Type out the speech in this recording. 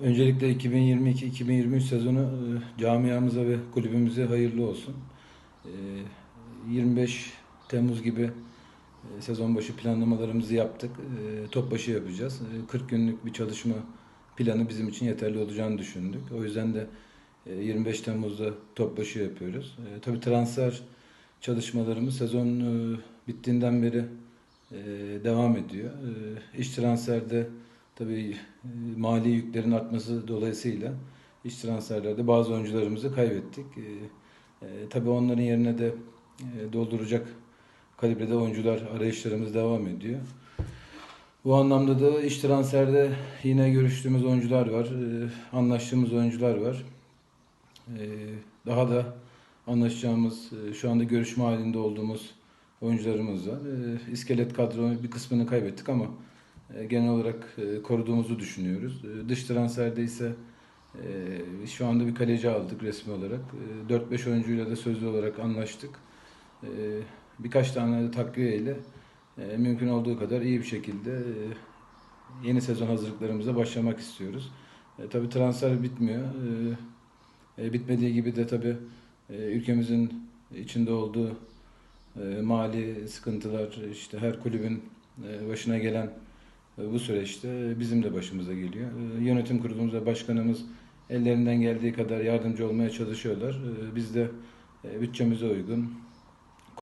Öncelikle 2022-2023 sezonu e, camiamıza ve kulübümüze hayırlı olsun. E, 25 Temmuz gibi e, sezon başı planlamalarımızı yaptık. E, Top başı yapacağız. E, 40 günlük bir çalışma planı bizim için yeterli olacağını düşündük. O yüzden de e, 25 Temmuz'da top başı yapıyoruz. E, Tabii transfer çalışmalarımız sezon e, bittiğinden beri e, devam ediyor. E, İş transferde tabii e, mali yüklerin artması dolayısıyla iş transferlerde bazı oyuncularımızı kaybettik. E, e, tabii onların yerine de dolduracak kalibrede oyuncular arayışlarımız devam ediyor. Bu anlamda da iş transferde yine görüştüğümüz oyuncular var, anlaştığımız oyuncular var. Daha da anlaşacağımız, şu anda görüşme halinde olduğumuz oyuncularımız var. İskelet kadronun bir kısmını kaybettik ama genel olarak e, koruduğumuzu düşünüyoruz. E, Dış transferde ise e, şu anda bir kaleci aldık resmi olarak. E, 4-5 oyuncuyla da sözlü olarak anlaştık. E, Birkaç tane de takviye ile e, mümkün olduğu kadar iyi bir şekilde e, yeni sezon hazırlıklarımıza başlamak istiyoruz. E, tabii transfer bitmiyor. E, e, bitmediği gibi de tabii e, ülkemizin içinde olduğu e, mali sıkıntılar, işte her kulübün e, başına gelen e, bu süreçte bizim de başımıza geliyor. E, Yönetim kurulumuz ve başkanımız ellerinden geldiği kadar yardımcı olmaya çalışıyorlar. E, Biz de e, bütçemize uygun,